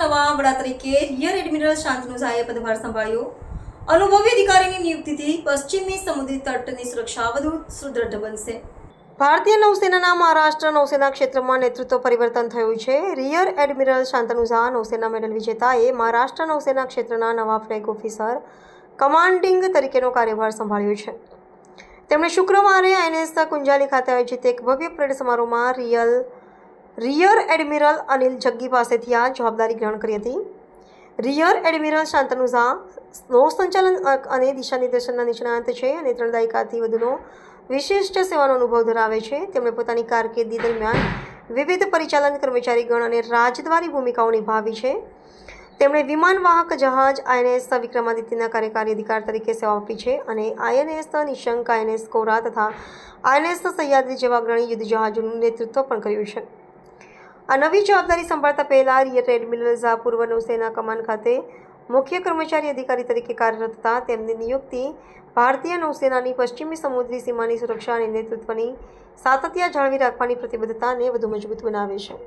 નવા વડા તરીકે રિયર એડમિરલ શાંતનુ ઝાએ પદભાર સંભાળ્યો. અનુભવી અધિકારીની નિયુક્તિથી પશ્ચિમી સમુદ્રી તટની સુરક્ષા વધુ સુદૃઢ બનશે. ભારતીય નૌસેનાના મહારાષ્ટ્ર નૌસેના ક્ષેત્રમાં નેતૃત્વ પરિવર્તન થયું છે. રિયર એડમિરલ શાંતનુ ઝા નૌસેના મેડલ વિજેતાએ મહારાષ્ટ્ર નૌસેના ક્ષેત્રના નવા ફ્લેગ ઓફિસર કમાન્ડિંગ તરીકેનો કાર્યભાર સંભાળ્યો છે. તેમણે શુક્રવારે આઈએનએસ કુંજાલી ખાતે આયોજિત એક ભવ્ય પરેડ સમારોહમાં real rear admiral Anil Jaggi પાસેથી આ જવાબદારી ગ્રહણ કરી હતી. રિયર એડમિરલ શાંતનુ ઝા નૌ સંચાલન અને દિશા નિર્દેશનના નિષ્ણાંત છે અને ત્રણ દાયકાથી વધુનો વિશિષ્ટ સેવાનો અનુભવ ધરાવે છે. તેમણે પોતાની કારકિર્દી દરમિયાન વિવિધ પરિચાલન કર્મચારીગણ અને રાજદ્વારી ભૂમિકાઓ નિભાવી છે. તેમણે વિમાનવાહક જહાજ આઈએનએસ વિક્રમાદિત્યના કાર્યકારી અધિકાર તરીકે સેવા આપી છે અને આઈએનએસ નિશંક આઈએનએસ કોરા તથા આઈએનએસ સહ્યાદ્રી જેવા અગ્રણી યુદ્ધ જહાજોનું નેતૃત્વ પણ કર્યું છે. આ નવી જવાબદારી સંભાળતા પહેલા રિયર એડમિરલ ઝા પૂર્વ નૌસેના કમાન ખાતે મુખ્ય કર્મચારી અધિકારી તરીકે કાર્યરત હતા. તેમની નિયુક્તિ ભારતીય નૌસેનાની પશ્ચિમી સમુદ્રી સીમાની સુરક્ષા અને નેતૃત્વની સાતત્ય જાળવી રાખવાની પ્રતિબદ્ધતાને વધુ મજબૂત બનાવે છે.